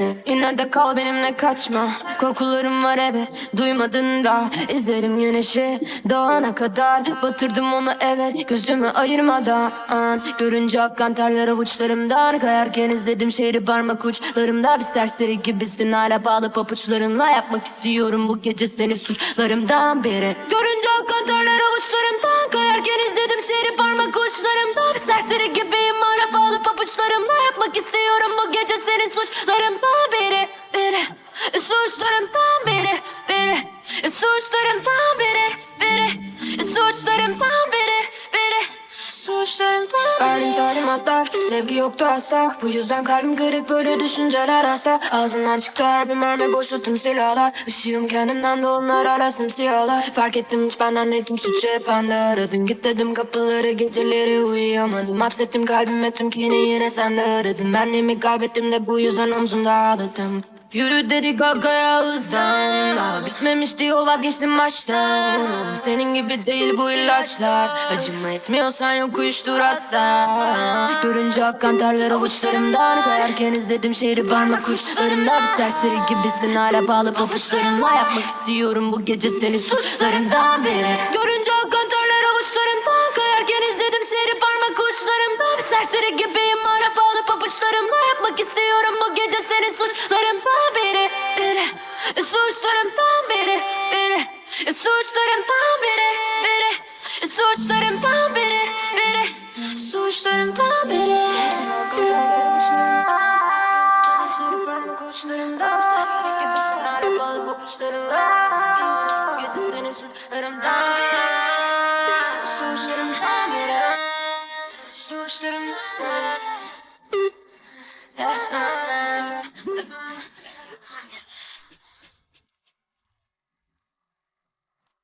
Yine de kal benimle kaçma. Korkularım var eve duymadın da. İzlerim güneşi doğana kadar. Batırdım onu evet gözümü ayırmadan. Görünce akkan terler avuçlarımdan. Kayarken izledim şehri parmak uçlarımda. Bir serseri gibisin hala bağlı papuçlarınla. Yapmak istiyorum bu gece seni suçlarımdan beri. Görünce akkan terler avuçlarımdan. Kayarken izledim şehri parmak uçlarımda. Bir serseri gibiyim hala bağlı papuçlarımla Yapmak istiyorum bu gece seni Suçlarımdan biri biri Suçlarımdan biri biri Suçlarımdan biri biri Suçlarımdan Verdim talimatlar Sevgi yoktu asla. Bu yüzden kalbim kırık böyle düşünceler hasta. Ağzından çıktı her bir mermi boşalttım silahlar. Işığım kendimden de onlar arasım siyahlar Fark ettim hiç benden ettim suçu hep de aradım. Git dedim kapıları geceleri uyuyamadım. Hapsettim kalbime tüm kini yine sen de aradın Benliğimi kaybettim de bu yüzden omzumda ağladım Yürü dedi gagaya hızlan Daha bitmemişti yol vazgeçtim baştan Oğlum senin gibi değil bu ilaçlar. Acıma etmiyorsan yok uyuştur asla. Görünce akkan terler avuçlarımdan. Kayarken izledim şehri parmak uçlarımda Bir serseri gibisin hala bağlı papuçlarınla. Yapmak istiyorum bu gece seni suçlarından beri. Görünce suçlarımdan beri biri Suçlarımdan beri biri Suçlarımdan beri biri Suçlarımdan beri biri Suçlarımdan seni suçlarımdan